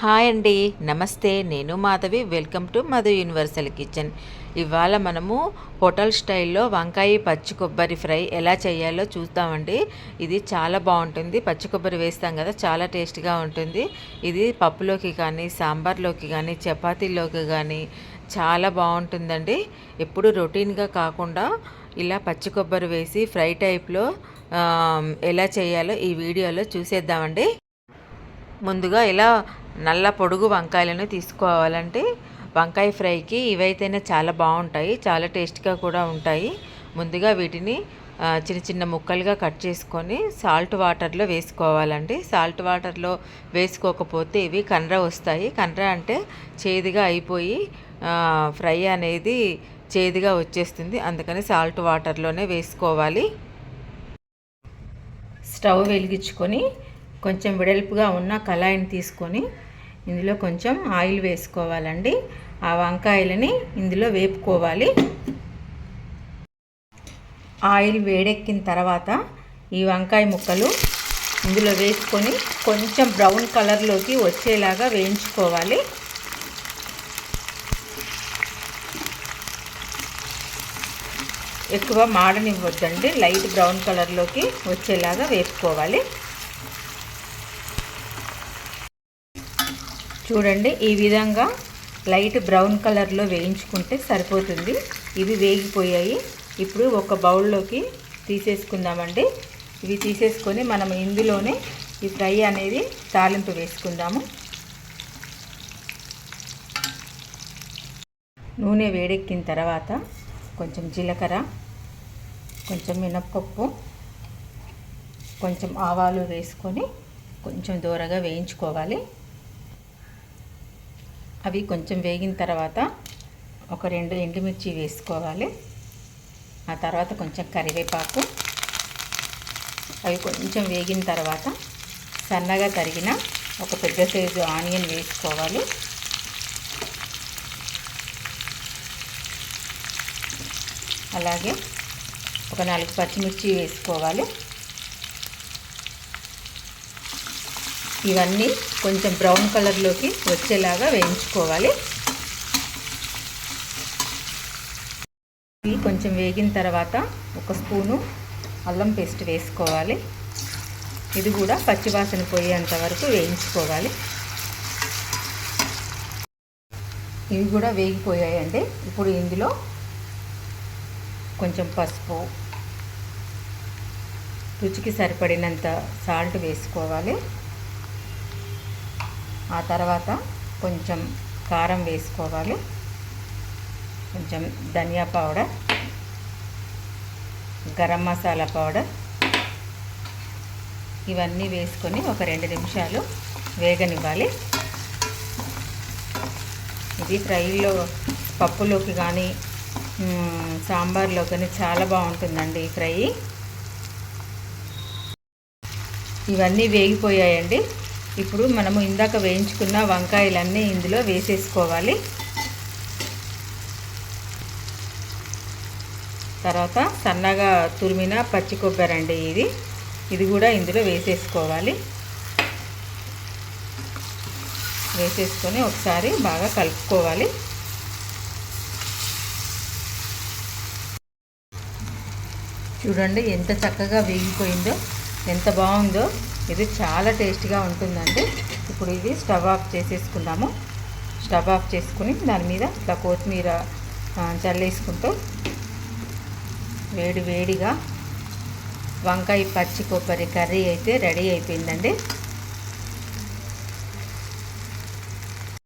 Hi అండి. నమస్తే నేను Madhavi. Welcome to Madhu universal kitchen. ఇవాళ మనము హోటల్ స్టైల్లో వంకాయ పచ్చి కొబ్బరి ఫ్రై ఎలా చేయాలో చూద్దామండి. ఇది చాలా బాగుంటుంది. పచ్చి కొబ్బరి వేస్తాం కదా చాలా టేస్ట్గా ఉంటుంది. ఇది పప్పులోకి కానీ సాంబార్లోకి కానీ చపాతీలోకి కానీ చాలా బాగుంటుందండి. ఎప్పుడు రొటీన్గా కాకుండా ఇలా పచ్చి కొబ్బరి వేసి ఫ్రై టైప్లో ఎలా చేయాలో ఈ వీడియోలో చూసేద్దామండి. ముందుగా ఇలా నల్ల పొడుగు వంకాయలను తీసుకోవాలంటే వంకాయ ఫ్రైకి ఇవైతేనే చాలా బాగుంటాయి చాలా టేస్ట్గా కూడా ఉంటాయి. ముందుగా వీటిని చిన్న చిన్న ముక్కలుగా కట్ చేసుకొని సాల్ట్ వాటర్లో వేసుకోవాలండి. సాల్ట్ వాటర్లో వేసుకోకపోతే ఇవి కండ్ర వస్తాయి. కండ్ర అంటే చేదుగా అయిపోయి ఫ్రై అనేది చేదుగా వచ్చేస్తుంది. అందుకని సాల్ట్ వాటర్లోనే వేసుకోవాలి. స్టవ్ వెలిగించుకొని కొంచెం వెడల్పుగా ఉన్న కళాయిని తీసుకొని ఇందులో కొంచెం ఆయిల్ వేసుకోవాలండి. ఆ వంకాయలని ఇందులో వేపుకోవాలి. ఆయిల్ వేడెక్కిన తర్వాత ఈ వంకాయ ముక్కలు ఇందులో వేసుకొని కొంచెం బ్రౌన్ కలర్లోకి వచ్చేలాగా వేయించుకోవాలి. ఎక్కువ మాడనివ్వద్దండి. లైట్ బ్రౌన్ కలర్లోకి వచ్చేలాగా వేపుకోవాలి. చూడండి ఈ విధంగా లైట్ బ్రౌన్ కలర్లో వేయించుకుంటే సరిపోతుంది. ఇవి వేగిపోయాయి. ఇప్పుడు ఒక బౌల్లోకి తీసేసుకుందామండి. ఇవి తీసేసుకొని మనం ఇందులోనే ఈ ఫ్రై అనేది తాలింపు వేసుకుందాము. నూనె వేడెక్కిన తర్వాత కొంచెం జీలకర్ర కొంచెం మినప్పప్పు కొంచెం ఆవాలు వేసుకొని కొంచెం దూరగా వేయించుకోవాలి. అవి కొంచెం వేగిన తర్వాత ఒక రెండు ఎండుమిర్చి వేసుకోవాలి. ఆ తర్వాత కొంచెం కరివేపాకు. అవి కొంచెం వేగిన తర్వాత సన్నగా తరిగిన ఒక పెద్ద సైజు ఆనియన్ వేసుకోవాలి. అలాగే ఒక నాలుగు పచ్చిమిర్చి వేసుకోవాలి. ఇవన్నీ కొంచెం బ్రౌన్ కలర్లోకి వచ్చేలాగా వేయించుకోవాలి. ఇవి కొంచెం వేగిన తర్వాత ఒక స్పూను అల్లం పేస్ట్ వేసుకోవాలి. ఇది కూడా పచ్చివాసన పోయేంత వరకు వేయించుకోవాలి. ఇవి కూడా వేగిపోయాయండి. ఇప్పుడు ఇందులో కొంచెం పసుపు రుచికి సరిపడినంత సాల్ట్ వేసుకోవాలి. ఆ తర్వాత కొంచెం కారం వేసుకోవాలి. కొంచెం ధనియా పౌడర్ గరం మసాలా పౌడర్ ఇవన్నీ వేసుకొని ఒక రెండు నిమిషాలు వేగనివ్వాలి. ఇది ఫ్రైలో పప్పులోకి కానీ సాంబార్లో కానీ చాలా బాగుంటుందండి ఈ ఫ్రై. ఇవన్నీ వేగిపోయాయండి. ఇప్పుడు మనము ఇందాక వేయించుకున్న వంకాయలన్నీ ఇందులో వేసేసుకోవాలి. తర్వాత సన్నగా తురిమిన పచ్చి కొబ్బరి అండి ఇది. ఇది కూడా ఇందులో వేసేసుకోవాలి. వేసేసుకొని ఒకసారి బాగా కలుపుకోవాలి. చూడండి ఎంత చక్కగా వేగిపోయిందో. ఎంత బాగుందో ఇది చాలా టేస్టీగా ఉంటుందండి. ఇప్పుడు ఇది స్టవ్ ఆఫ్ చేసేసుకుందాము. స్టవ్ ఆఫ్ చేసుకుని దాని మీద ఇట్లా కొత్తిమీర చల్లేసుకుంటూ వేడి వేడిగా వంకాయ పచ్చి కొబ్బరి కర్రీ అయితే రెడీ అయిపోయిందండి.